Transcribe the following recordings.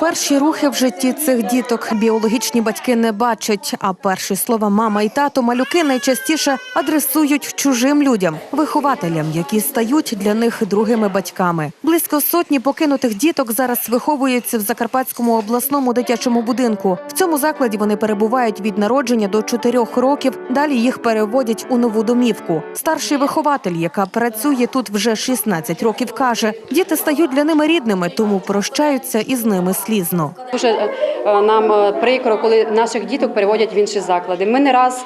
Перші рухи в житті цих діток біологічні батьки не бачать. А перші слова мама і тато малюки найчастіше адресують чужим людям, вихователям, які стають для них другими батьками. Близько сотні покинутих діток зараз виховуються в Закарпатському обласному дитячому будинку. В цьому закладі вони перебувають від народження до чотирьох років. Далі їх переводять у нову домівку. Старший вихователь, яка працює тут вже 16 років, каже: діти стають для ними рідними, тому прощаються із ними слізно. Дуже е, е, нам е, прикро, коли наших діток переводять в інші заклади. Ми не раз,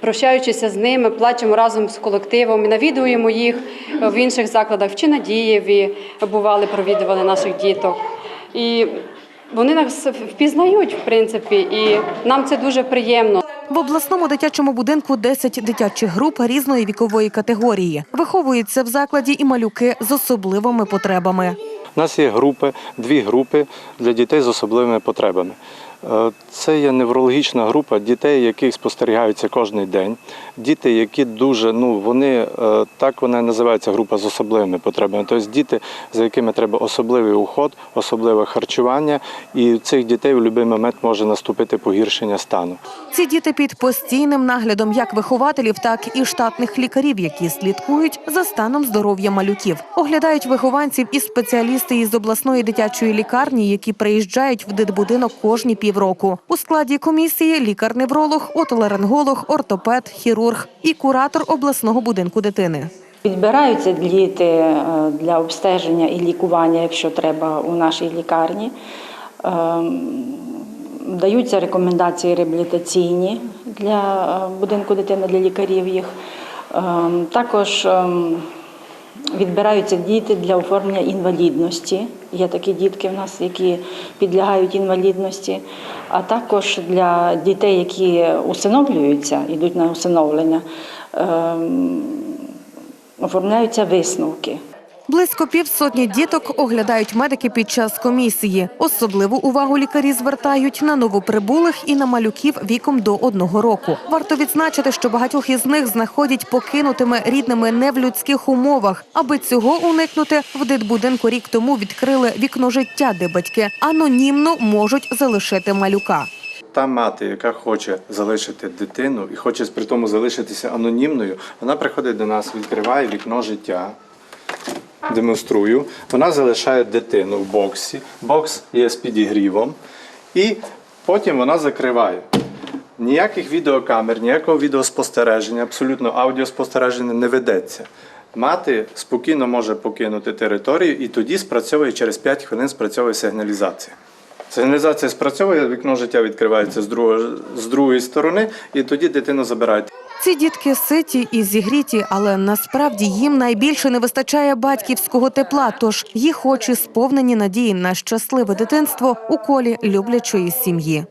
прощаючися з ними, плачемо разом з колективом, навідуємо їх в інших закладах. Чи Надієві бували, провідували наших діток. І вони нас впізнають, в принципі, і нам це дуже приємно. В обласному дитячому будинку 10 дитячих груп різної вікової категорії. Виховуються в закладі і малюки з особливими потребами. У нас є групи, дві групи для дітей з особливими потребами. Е, Це є неврологічна група дітей, яких спостерігаються кожен день. Діти, які дуже, ну вони е, так вона називається група з особливими потребами. Тобто діти, за якими треба особливий уход, особливе харчування, і цих дітей в будь-який момент може наступити погіршення стану. Ці діти під постійним наглядом як вихователів, так і штатних лікарів, які слідкують за станом здоров'я малюків. Оглядають вихованців і спеціалісти із обласної дитячої лікарні, які приїжджають в дитбудинок кожні півроку. У складі комісії лікар-невролог, отоларинголог, ортопед, хірург і куратор обласного будинку дитини. Підбираються діти е, для обстеження і лікування, якщо треба, у нашій лікарні. Ем, Даються рекомендації реабілітаційні для е, будинку дитини, для лікарів їх. Ем, Також ем, відбираються діти для оформлення інвалідності. Є такі дітки в нас, які підлягають інвалідності, а також для дітей, які усиновлюються, йдуть на усиновлення. ем, оформляються висновки. Близько півсотні діток оглядають медики під час комісії. Особливу увагу лікарі звертають на новоприбулих і на малюків віком до одного року. Варто відзначити, що багатьох із них знаходять покинутими рідними не в людських умовах. Аби цього уникнути, в дитбудинку рік тому відкрили вікно життя, де батьки анонімно можуть залишити малюка. Та мати, яка хоче залишити дитину і хоче при тому залишитися анонімною, вона приходить до нас, відкриває вікно життя. Демонструю. Вона залишає дитину в боксі. Бокс є з підігрівом. І потім вона закриває. Ніяких відеокамер, ніякого відеоспостереження, абсолютно аудіоспостереження не ведеться. Мати спокійно може покинути територію і тоді спрацьовує через 5 хвилин спрацьовує сигналізація. Сигналізація спрацьовує, вікно життя відкривається з другої, з другої сторони, і тоді дитину забирають. Ці дітки ситі і зігріті, але насправді їм найбільше не вистачає батьківського тепла. Тож їх очі сповнені надії на щасливе дитинство у колі люблячої сім'ї.